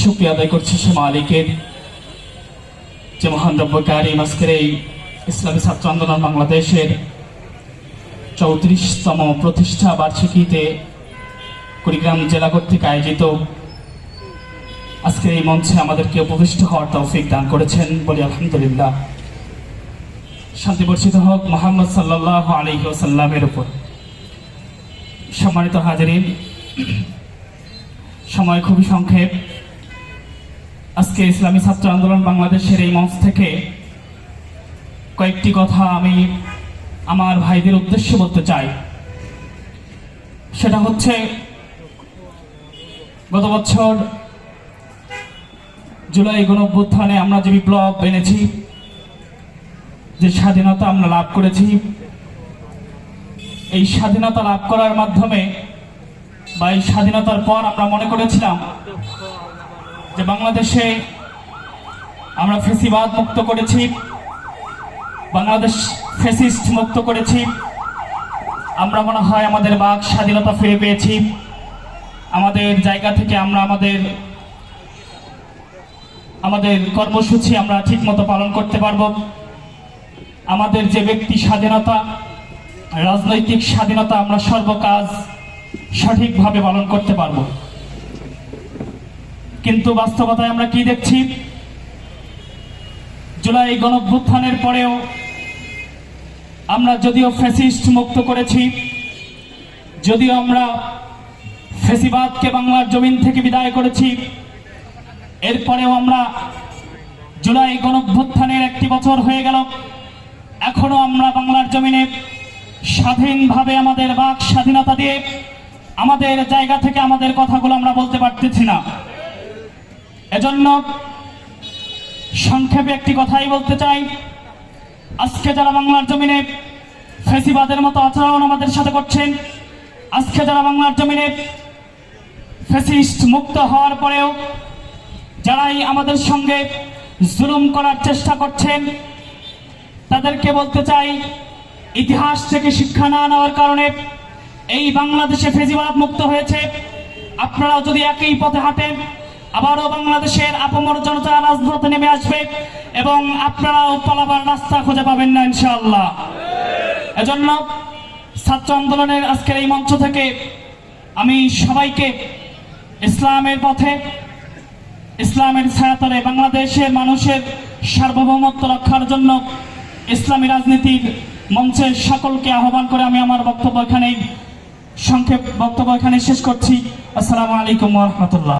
শুক্রিয়া আদায় করছি সে মালিকের যে মহান রব্য কারিম আজকের এই ইসলামী ছাত্র আন্দোলন বাংলাদেশের চৌত্রিশতম প্রতিষ্ঠা বার্ষিকীতে কুড়িগ্রাম জেলা কর্তৃক আয়োজিত আজকে এই মঞ্চে আমাদেরকে উপবিষ্ট হওয়ার তৌফিক দান করেছেন বলি আলহামদুলিল্লাহ। শান্তি বর্ষিত হোক, মোহাম্মদ সাল্লাহ আলী ওসাল্লামের উপর। সম্মানিত হাজারিন, সময় খুবই সংক্ষেপ। আজকে ইসলামী ছাত্র আন্দোলন বাংলাদেশের এই মঞ্চ থেকে কয়েকটি কথা আমি আমার ভাইদের উদ্দেশ্যে বলতে চাই। সেটা হচ্ছে, গত বছর জুলাই গণঅভ্যুত্থানে আমরা যে বিপ্লব এনেছি, যে স্বাধীনতা আমরা লাভ করেছি, এই স্বাধীনতা লাভ করার মাধ্যমে বা এই স্বাধীনতার পর আমরা মনে করেছিলাম যে বাংলাদেশে আমরা ফেসিবাদ মুক্ত করেছি, বাংলাদেশ ফেসিস্ট মুক্ত করেছি, আমরা মনে হয় আমাদের বাক স্বাধীনতা ফিরে পেয়েছি, আমাদের জায়গা থেকে আমরা আমাদের আমাদের কর্মসূচি আমরা ঠিকমতো পালন করতে পারব। আমাদের যে ব্যক্তি স্বাধীনতা, রাজনৈতিক স্বাধীনতা আমরা সর্বকাজ সঠিকভাবে পালন করতে পারব। কিন্তু বাস্তবতায় আমরা কি দেখছি? জুলাই গণভ্যুত্থানের পরেও আমরা যদিও ফ্যাসিস্ট মুক্ত করেছি, যদিও আমরা ফেসিবাদকে বাংলার জমিন থেকে বিদায় করেছি, এরপরেও আমরা জুলাই গণভ্যুত্থানের একটি বছর হয়ে গেল। এখনও আমরা বাংলার জমিনে স্বাধীনভাবে আমাদের বাক স্বাধীনতা দিয়ে আমাদের জায়গা থেকে আমাদের কথাগুলো আমরা বলতে পারতেছি না। এজন্য সংক্ষেপে একটি কথাই বলতে চাই। আজকে যারা বাংলার জমিনে ফেসিবাদের মতো আচরণ আমাদের সাথে করছেন, আজকে যারা বাংলার জমিনে ফেসিস্ট মুক্ত হওয়ার পরেও যারাই আমাদের সঙ্গে জুলুম করার চেষ্টা করছেন, তাদেরকে বলতে চাই, ইতিহাস থেকে শিক্ষা না নেওয়ার কারণে এই বাংলাদেশে ফেজিবাদ মুক্ত হয়েছে। আপনারাও যদি একই পথে হাঁটেন আবারও বাংলাদেশের আপমর জনতা রাজপথে নেমে আসবে এবং আপনারাও পালাবার রাস্তা খুঁজে পাবেন না, ইনশাআল্লাহ। এজন্য ছাত্র আন্দোলনের আজকের এই মঞ্চ থেকে আমি সবাইকে ইসলামের পথে, ইসলামের ছায়াতলে বাংলাদেশের মানুষের সার্বভৌমত্ব রক্ষার জন্য ইসলামী রাজনীতির মঞ্চের সকলকে আহ্বান করে আমি আমার বক্তব্য এখানেই সংক্ষেপ বক্তব্য এখানে শেষ করছি। আসসালামু আলাইকুম রহমতুল্লাহ।